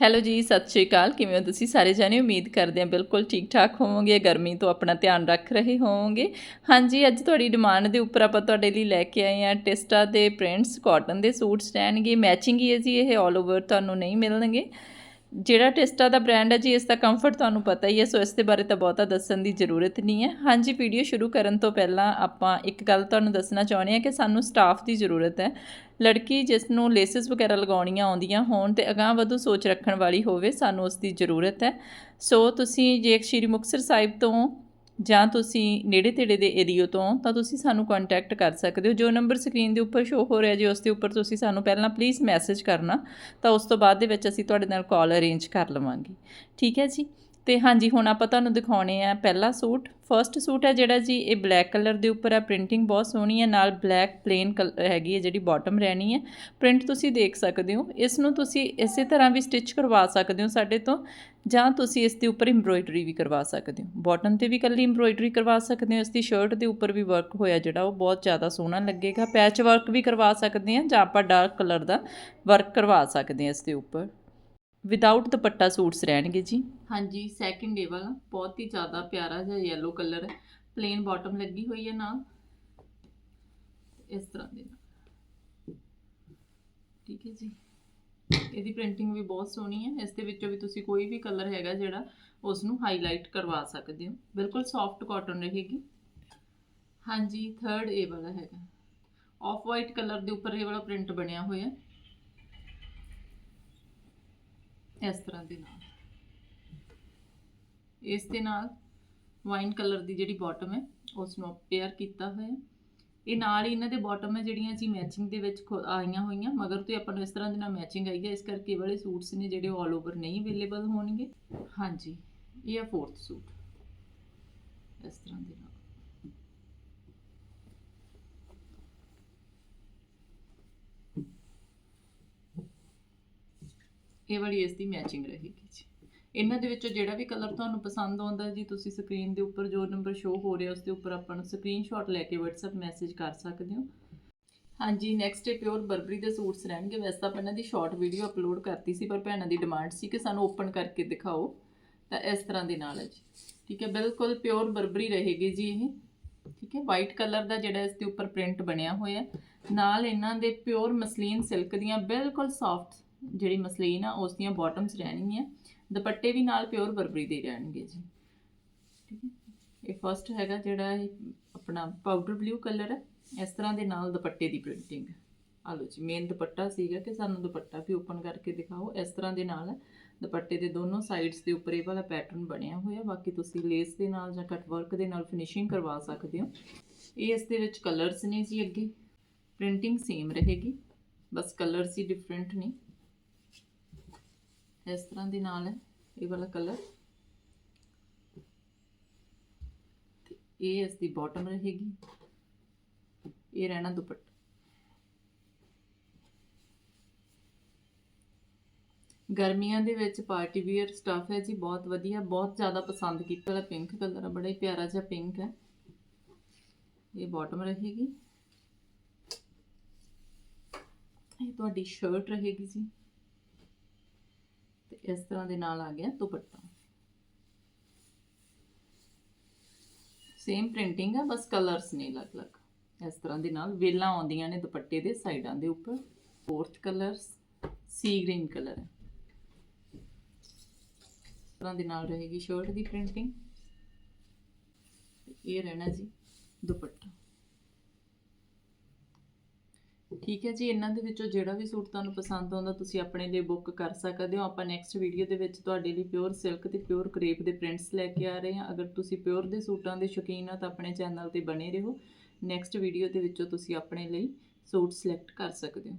Hello ਜੀ, ਸਤਿ ਸ਼੍ਰੀ ਅਕਾਲ। ਕਿਵੇਂ ਹੋ ਤੁਸੀਂ ਸਾਰੇ ਜਾਣੇ? ਉਮੀਦ ਕਰਦੇ ਹਾਂ ਬਿਲਕੁਲ ਠੀਕ ਠਾਕ ਹੋਵੋਗੇ। ਗਰਮੀ ਤੋਂ ਆਪਣਾ ਧਿਆਨ ਰੱਖ ਰਹੇ ਹੋਵੋਗੇ। ਹਾਂਜੀ, ਅੱਜ ਤੁਹਾਡੀ ਡਿਮਾਂਡ ਦੇ ਉੱਪਰ ਆਪਾਂ ਤੁਹਾਡੇ ਲਈ ਲੈ ਕੇ ਆਏ ਹਾਂ ਟਿਸਟਾ ਦੇ ਪ੍ਰਿੰਟਸ ਕਾਟਨ ਦੇ ਸੂਟਸ ਰਹਿਣਗੇ। ਮੈਚਿੰਗ ਹੀ ਹੈ ਜੀ, ਇਹ ਆਲ ਓਵਰ ਤੁਹਾਨੂੰ ਨਹੀਂ ਮਿਲਣਗੇ। ਜਿਹੜਾ ਟਿਸਟਾ ਦਾ ਬ੍ਰਾਂਡ ਹੈ ਜੀ, ਇਸ ਦਾ ਕੰਫਰਟ ਤੁਹਾਨੂੰ ਪਤਾ ਹੀ ਹੈ, ਸੋ ਇਸ ਦੇ ਬਾਰੇ ਤਾਂ ਬਹੁਤਾ ਦੱਸਣ ਦੀ ਜ਼ਰੂਰਤ ਨਹੀਂ ਹੈ। ਹਾਂਜੀ ਵੀਡੀਓ ਸ਼ੁਰੂ ਕਰਨ ਤੋਂ ਪਹਿਲਾਂ ਆਪਾਂ ਇੱਕ ਗੱਲ ਤੁਹਾਨੂੰ ਦੱਸਣਾ ਚਾਹੁੰਦੇ ਹਾਂ ਕਿ ਸਾਨੂੰ ਸਟਾਫ ਦੀ ਜ਼ਰੂਰਤ ਹੈ। ਲੜਕੀ ਜਿਸ ਨੂੰ ਲੇਸਿਸ ਵਗੈਰਾ ਲਗਾਉਣੀਆਂ ਆਉਂਦੀਆਂ ਹੋਣ ਤੇ ਅਗਾਂਹ ਵਧੂ ਸੋਚ ਰੱਖਣ ਵਾਲੀ ਹੋਵੇ, ਸਾਨੂੰ ਉਸ ਦੀ ਜ਼ਰੂਰਤ ਹੈ। ਸੋ ਤੁਸੀਂ ਜੇ ਸ਼੍ਰੀ ਮੁਕਤਸਰ ਸਾਹਿਬ ਤੋਂ ਜਾਂ ਤੁਸੀਂ ਨੇੜੇ ਤੇੜੇ ਦੇ ਏਰੀਆ ਤੋਂ, ਤਾਂ ਤੁਸੀਂ ਸਾਨੂੰ ਕੰਟੈਕਟ ਕਰ ਸਕਦੇ ਹੋ। ਜੋ ਨੰਬਰ ਸਕਰੀਨ ਦੇ ਉੱਪਰ ਸ਼ੋ ਹੋ ਰਿਹਾ ਜੀ ਉਸ ਦੇ ਉੱਪਰ ਤੁਸੀਂ ਸਾਨੂੰ ਪਹਿਲਾਂ ਪਲੀਜ਼ ਮੈਸੇਜ ਕਰਨਾ, ਤਾਂ ਉਸ ਤੋਂ ਬਾਅਦ ਦੇ ਵਿੱਚ ਅਸੀਂ ਤੁਹਾਡੇ ਨਾਲ ਕਾਲ ਅਰੇਂਜ ਕਰ ਲਵਾਂਗੇ। ਠੀਕ ਹੈ ਜੀ? ਤੇ ਹਾਂਜੀ, ਹੁਣ ਆਪਾਂ ਤੁਹਾਨੂੰ ਦਿਖਾਉਣੇ ਆ ਪਹਿਲਾ ਸੂਟ। ਫਰਸਟ ਸੂਟ ਹੈ ਜਿਹੜਾ ਜੀ, ਇਹ ਬਲੈਕ ਕਲਰ ਦੇ ਉੱਪਰ ਹੈ। ਪ੍ਰਿੰਟਿੰਗ ਬਹੁਤ ਸੋਹਣੀ ਹੈ। ਨਾਲ ਬਲੈਕ ਪਲੇਨ ਹੈਗੀ ਹੈ ਜਿਹੜੀ ਬਾਟਮ ਰਹਿਣੀ ਹੈ। ਪ੍ਰਿੰਟ ਤੁਸੀਂ ਦੇਖ ਸਕਦੇ ਹੋ। ਇਸ ਨੂੰ ਤੁਸੀਂ ਇਸੇ ਤਰ੍ਹਾਂ ਵੀ ਸਟਿਚ ਕਰਵਾ ਸਕਦੇ ਹੋ ਸਾਡੇ ਤੋਂ, ਜਾਂ ਤੁਸੀਂ ਇਸ ਦੇ ਉੱਪਰ ਐਮਬ੍ਰੋਇਡਰੀ ਵੀ ਕਰਵਾ ਸਕਦੇ ਹੋ। ਬਾਟਮ ਤੇ ਵੀ ਕੱਲੀ ਐਮਬ੍ਰੋਇਡਰੀ ਕਰਵਾ ਸਕਦੇ ਹੋ। ਇਸ ਦੀ ਸ਼ਰਟ ਦੇ ਉੱਪਰ ਵੀ ਵਰਕ ਹੋਇਆ ਜਿਹੜਾ, ਉਹ ਬਹੁਤ ਜ਼ਿਆਦਾ ਸੋਹਣਾ ਲੱਗੇਗਾ। ਪੈਚ ਵਰਕ ਵੀ ਕਰਵਾ ਸਕਦੇ ਹਾਂ, ਜਾਂ ਆਪਾਂ ਡਾਰਕ ਕਲਰ ਦਾ ਵਰਕ ਕਰਵਾ ਸਕਦੇ ਹਾਂ ਇਸ ਦੇ ਉੱਪਰ। ਵਿਦਆਊਟ ਦੁਪੱਟਾ ਸੂਟਸ ਰਹਿਣਗੇ ਜੀ। ਹਾਂਜੀ ਸੈਕਿੰਡ ਡੇ ਵਾਲਾ। ਬਹੁਤ ਹੀ ਜ਼ਿਆਦਾ ਪਿਆਰਾ ਜਿਹਾ ਯੈਲੋ ਕਲਰ ਹੈ। ਪਲੇਨ ਬਾਟਮ ਲੱਗੀ ਹੋਈ ਹੈ ਨਾਲ। ਇਸ ਤਰ੍ਹਾਂ ਦੇ ਨਾਲ। ਠੀਕ ਹੈ ਜੀ। ਇਹਦੀ ਪ੍ਰਿੰਟਿੰਗ ਵੀ ਬਹੁਤ ਸੋਹਣੀ ਹੈ। ਇਸ ਦੇ ਵਿੱਚੋਂ ਵੀ ਤੁਸੀਂ ਕੋਈ ਵੀ ਕਲਰ ਹੈਗਾ ਜਿਹੜਾ ਉਸ ਨੂੰ ਹਾਈਲਾਈਟ ਕਰਵਾ ਸਕਦੇ ਹੋ। ਬਿਲਕੁਲ ਸੌਫਟ ਕਾਟਨ ਰਹੇਗੀ। ਹਾਂਜੀ ਥਰਡ ਏ ਵਾਲਾ ਹੈਗਾ। ਆਫ ਵਾਈਟ ਕਲਰ ਦੇ ਉੱਪਰ ਇਹ ਵਾਲਾ ਪ੍ਰਿੰਟ ਬਣਿਆ ਹੋਇਆ। ਇਸ ਤਰ੍ਹਾਂ ਦੇ ਨਾਲ। ਇਸ ਦੇ ਨਾਲ ਵਾਈਨ ਕਲਰ ਦੀ ਜਿਹੜੀ ਬਾਟਮ ਹੈ ਉਸ ਨੂੰ ਪੇਅਰ ਕੀਤਾ ਹੋਇਆ ਇਹ ਨਾਲ ਹੀ ਇਹਨਾਂ ਦੇ ਬਾਟਮ ਹੈ ਜਿਹੜੀਆਂ ਜੀ ਮੈਚਿੰਗ ਦੇ ਵਿੱਚ ਖੁ- ਆਈਆਂ ਹੋਈਆਂ, ਮਗਰ ਤੋਂ ਆਪਾਂ ਨੂੰ ਇਸ ਤਰ੍ਹਾਂ ਦੇ ਨਾਲ ਮੈਚਿੰਗ ਆਈ ਹੈ, ਇਸ ਕਰਕੇ ਵਾਲੇ ਸੂਟਸ ਨੇ ਜਿਹੜੇ ਆਲ ਓਵਰ ਨਹੀਂ ਅਵੇਲੇਬਲ ਹੋਣਗੇ। ਹਾਂਜੀ, ਇਹ ਆ ਫੋਰਥ ਸੂਟ ਇਸ ਤਰ੍ਹਾਂ ਦੇ ਨਾਲ। ਇਹ ਵਾਲੀ ਇਸ ਦੀ ਮੈਚਿੰਗ ਰਹੇਗੀ ਜੀ। ਇਹਨਾਂ ਦੇ ਵਿੱਚੋਂ ਜਿਹੜਾ ਵੀ ਕਲਰ ਤੁਹਾਨੂੰ ਪਸੰਦ ਆਉਂਦਾ ਜੀ, ਤੁਸੀਂ ਸਕਰੀਨ ਦੇ ਉੱਪਰ ਜੋ ਨੰਬਰ ਸ਼ੋਅ ਹੋ ਰਿਹਾ, ਉਸ ਦੇ ਉੱਪਰ ਆਪਾਂ ਨੂੰ ਸਕਰੀਨਸ਼ਾਟ ਲੈ ਕੇ WhatsApp ਮੈਸੇਜ ਕਰ ਸਕਦੇ ਹੋ। ਹਾਂਜੀ ਨੈਕਸਟ ਹੈ ਪਿਓਰ ਬਰਬਰੀ ਦੇ ਸੂਟਸ ਰਹਿਣਗੇ। ਵੈਸੇ ਤਾਂ ਆਪਾਂ ਇਹਨਾਂ ਦੀ ਸ਼ਾਰਟ ਵੀਡੀਓ ਅਪਲੋਡ ਕਰਤੀ ਸੀ, ਪਰ ਭੈਣਾਂ ਦੀ ਡਿਮਾਂਡ ਸੀ ਕਿ ਸਾਨੂੰ ਓਪਨ ਕਰਕੇ ਦਿਖਾਓ। ਤਾਂ ਇਸ ਤਰ੍ਹਾਂ ਦੇ ਨਾਲ ਹੈ ਜੀ। ਠੀਕ ਹੈ, ਬਿਲਕੁਲ ਪਿਓਰ ਬਰਬਰੀ ਰਹੇਗੀ ਜੀ ਇਹ। ਠੀਕ ਹੈ ਵਾਈਟ ਕਲਰ ਦਾ ਜਿਹੜਾ ਇਸ ਦੇ ਉੱਪਰ ਪ੍ਰਿੰਟ ਬਣਿਆ ਹੋਇਆ ਨਾਲ ਇਹਨਾਂ ਦੇ ਪਿਓਰ ਮਸਲੀਨ ਸਿਲਕ ਦੀਆਂ ਬਿਲਕੁਲ ਸੌਫਟ ਜਿਹੜੀ ਮਸਲੀਨ ਆ ਉਸ ਦੀਆਂ ਬਾਟਮਸ ਰਹਿਣਗੀਆਂ। ਦੁਪੱਟੇ ਵੀ ਨਾਲ ਪਿਓਰ ਬਰਬਰੀ ਦੇ ਰਹਿਣਗੇ ਜੀ। ਠੀਕ ਹੈ? ਇਹ ਫਰਸਟ ਹੈਗਾ ਜਿਹੜਾ ਇਹ ਆਪਣਾ ਪਾਊਡਰ ਬਲੂ ਕਲਰ ਹੈ। ਇਸ ਤਰ੍ਹਾਂ ਦੇ ਨਾਲ ਦੁਪੱਟੇ ਦੀ ਪ੍ਰਿੰਟਿੰਗ ਆ ਲਓ ਜੀ ਮੇਨ ਦੁਪੱਟਾ ਸੀਗਾ ਕਿ ਸਾਨੂੰ ਦੁਪੱਟਾ ਵੀ ਓਪਨ ਕਰਕੇ ਦਿਖਾਓ। ਇਸ ਤਰ੍ਹਾਂ ਦੇ ਨਾਲ ਦੁਪੱਟੇ ਦੇ ਦੋਨੋਂ ਸਾਈਡਸ ਦੇ ਉੱਪਰ ਇਹ ਵਾਲਾ ਪੈਟਰਨ ਬਣਿਆ ਹੋਇਆ। ਬਾਕੀ ਤੁਸੀਂ ਲੇਸ ਦੇ ਨਾਲ ਜਾਂ ਕਟ ਵਰਕ ਦੇ ਨਾਲ ਫਿਨਿਸ਼ਿੰਗ ਕਰਵਾ ਸਕਦੇ ਹੋ। ਇਹ ਇਸ ਦੇ ਵਿੱਚ ਕਲਰਸ ਨੇ ਜੀ ਅੱਗੇ। ਪ੍ਰਿੰਟਿੰਗ ਸੇਮ ਰਹੇਗੀ। ਬਸ ਕਲਰਸ ਹੀ ਡਿਫਰੈਂਟ ਨੇ। ਇਸ ਤਰ੍ਹਾਂ ਦੇ ਨਾਲ ਇਹ ਵਾਲਾ ਕਲਰ ਤੇ ਇਹ ਇਸ ਦੀ ਬਾਟਮ ਰਹੇਗੀ। ਇਹ ਰਹਿਣਾ ਦੁਪੱਟਾ। ਗਰਮੀਆਂ ਦੇ ਵਿੱਚ ਪਾਰਟੀ ਵੀਅਰ ਸਟਫ ਹੈ ਜੀ, ਬਹੁਤ ਵਧੀਆ, ਬਹੁਤ ਜ਼ਿਆਦਾ ਪਸੰਦ ਕੀਤਾ ਵਾਲਾ ਪਿੰਕ ਕਲਰ ਆ, ਬੜਾ ਹੀ ਪਿਆਰਾ ਜਿਹਾ ਪਿੰਕ ਹੈ। ਇਹ ਬਾਟਮ ਰਹੇਗੀ। ਇਹ ਤੁਹਾਡੀ ਸ਼ਰਟ ਰਹੇਗੀ ਜੀ। ਤੇ ਇਸ ਤਰ੍ਹਾਂ ਦੇ ਨਾਲ ਆ ਗਿਆ ਦੁਪੱਟਾ। ਸੇਮ ਪ੍ਰਿੰਟਿੰਗ ਹੈ ਬਸ ਕਲਰਸ ਨੇ ਅਲੱਗ-ਅਲੱਗ। ਇਸ ਤਰ੍ਹਾਂ ਦੇ ਨਾਲ ਵੇਲਾਂ ਆਉਂਦੀਆਂ ਨੇ ਦੁਪੱਟੇ ਦੇ ਸਾਈਡਾਂ ਦੇ ਉੱਪਰ। ਫੋਰਥ ਕਲਰਸ ਸੀ ਗ੍ਰੀਨ ਕਲਰ ਹੈ ਇਸ ਤਰ੍ਹਾਂ ਦੇ ਨਾਲ ਰਹੇਗੀ ਸ਼ਰਟ ਦੀ ਪ੍ਰਿੰਟਿੰਗ ਇਹ ਰਹਿਣਾ ਜੀ ਦੁਪੱਟਾ। ਠੀਕ ਹੈ ਜੀ, ਇਹਨਾਂ ਦੇ ਵਿੱਚੋਂ ਜਿਹੜਾ ਵੀ ਸੂਟ ਤੁਹਾਨੂੰ ਪਸੰਦ ਆਉਂਦਾ, ਤੁਸੀਂ ਆਪਣੇ ਲਈ ਬੁੱਕ ਕਰ ਸਕਦੇ ਹੋ। ਆਪਾਂ ਨੈਕਸਟ ਵੀਡੀਓ ਦੇ ਵਿੱਚ ਤੁਹਾਡੇ ਲਈ ਪਿਓਰ ਸਿਲਕ ਤੇ ਪਿਓਰ ਕਰੇਪ ਦੇ ਪ੍ਰਿੰਟਸ ਲੈ ਕੇ ਆ ਰਹੇ ਹਾਂ। ਅਗਰ ਤੁਸੀਂ ਪਿਓਰ ਦੇ ਸੂਟਾਂ ਦੇ ਸ਼ੌਕੀਨ ਆ ਤਾਂ ਆਪਣੇ ਚੈਨਲ ਤੇ ਬਣੇ ਰਹੋ। ਨੈਕਸਟ ਵੀਡੀਓ ਦੇ ਵਿੱਚੋਂ ਤੁਸੀਂ ਆਪਣੇ ਲਈ ਸੂਟ ਸਿਲੈਕਟ ਕਰ ਸਕਦੇ ਹੋ।